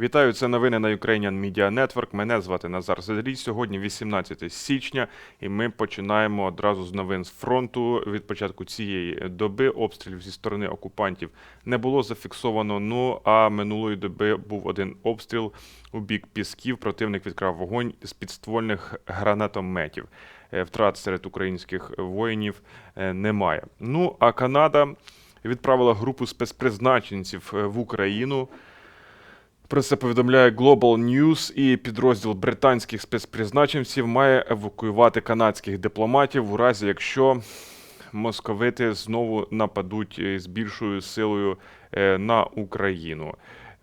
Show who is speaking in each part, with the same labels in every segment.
Speaker 1: Вітаю, це новини на Ukrainian Media Network. Мене звати Назар Задрій. Сьогодні 18 січня, і ми починаємо одразу з новин з фронту. Від початку цієї доби обстрілів зі сторони окупантів не було зафіксовано. Ну а минулої доби був один обстріл у бік Пісків. Противник відкрав вогонь з підствольних гранатометів. Е, Втрат серед українських воїнів е, немає. Ну а Канада відправила групу спецпризначенців е, в Україну. Про це повідомляє Global News і підрозділ британських спецпризначенців має евакуювати канадських дипломатів у разі, якщо московити знову нападуть е, з більшою силою е, на Україну.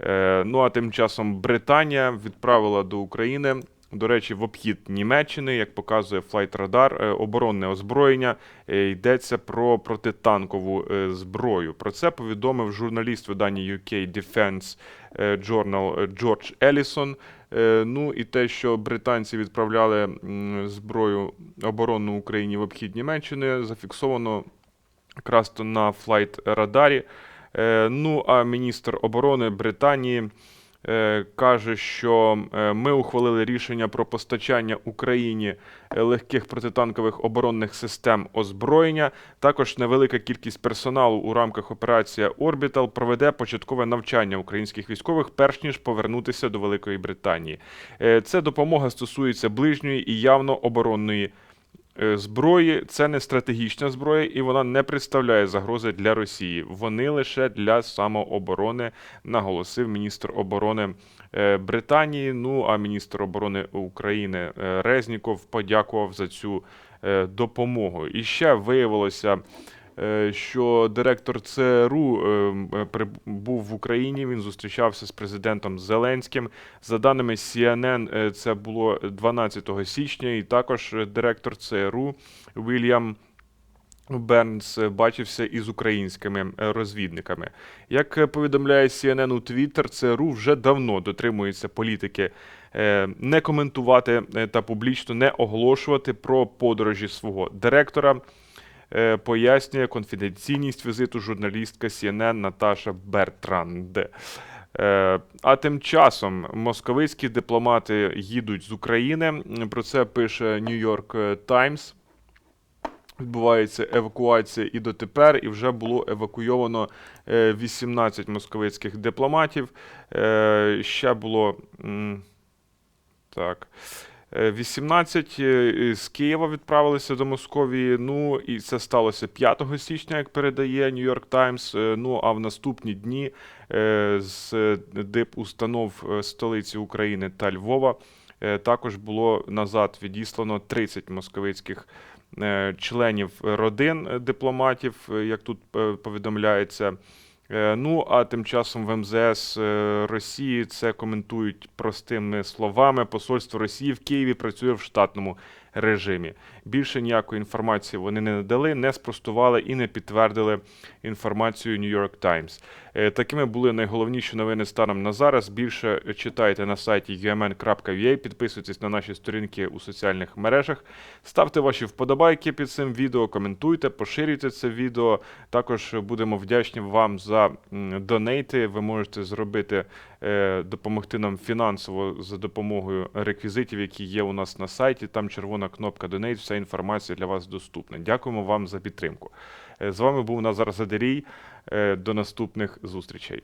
Speaker 1: Е, Ну а тим часом Британія відправила до України. До речі, в обхід Німеччини, як показує Radar, е, оборонне озброєння е, йдеться про протитанкову е, зброю. Про це повідомив журналіст видання UK Defense Journal Джордж Елісон. Ну і те, що британці відправляли зброю оборонну Україні в обхід Німеччини, зафіксовано якраз на флайт радарі. Ну а міністр оборони Британії. Е, Каже, що е, ми ухвалили рішення про постачання Україні е, легких протитанкових оборонних систем озброєння. Також невелика кількість персоналу у рамках операція Орбітал проведе початкове навчання українських військових, перш ніж повернутися до Великої Британії. Це допомога стосується ближньої і явно оборонної зброї. Це не стратегічна зброя, і вона не представляє загрози для Росії. Вони лише для самооборони, наголосив міністр оборони е, Британії. Ну а міністр оборони України е, Резніков подякував за цю е, допомогу. І ще виявилося. Е, Що директор ЦРУ е, е, приб- був в Україні, він зустрічався з президентом Зеленським. За даними CNN, це було 12 січня, і також директор ЦРУ Вільям Бернс бачився із українськими розвідниками. Як повідомляє CNN у Twitter, ЦРУ вже давно дотримується політики не коментувати та публічно не оголошувати про подорожі свого директора. Е, Пояснює конфіденційність візиту журналістка CNN Наташа Бертранд. Е, А тим часом московицькі дипломати їдуть з України. Про це пише New York Times. Відбувається евакуація і дотепер, і вже було евакуйовано е, 18 московицьких дипломатів. Е, Ще було так. Е, 18 е, з Києва відправилися до Московії. Ну і це сталося 5 січня, як передає Times. Е, Ну а в наступні дні е, з дипустанов е, столиці України та Львова е, також було назад відіслано 30 московицьких е, членів родин е, дипломатів, е, як тут е, повідомляється. Е, Ну, а тим часом в МЗС е, Росії це коментують простими словами. Посольство Росії в Києві працює в штатному режимі. Більше ніякої інформації вони не надали, не спростували і не підтвердили інформацію New York Times. Е, Такими були найголовніші новини станом на зараз. Більше читайте на сайті umn.ua, підписуйтесь на наші сторінки у соціальних мережах, ставте ваші вподобайки під цим відео, коментуйте, поширюйте це відео. Також будемо вдячні вам за донейти. Ви можете зробити, е, допомогти нам фінансово за допомогою реквізитів, які є у нас на сайті. Там червона кнопка Donate, вся інформація для вас доступна. Дякуємо вам за підтримку. Е, З вами був Назар Задерій. Е, До наступних зустрічей.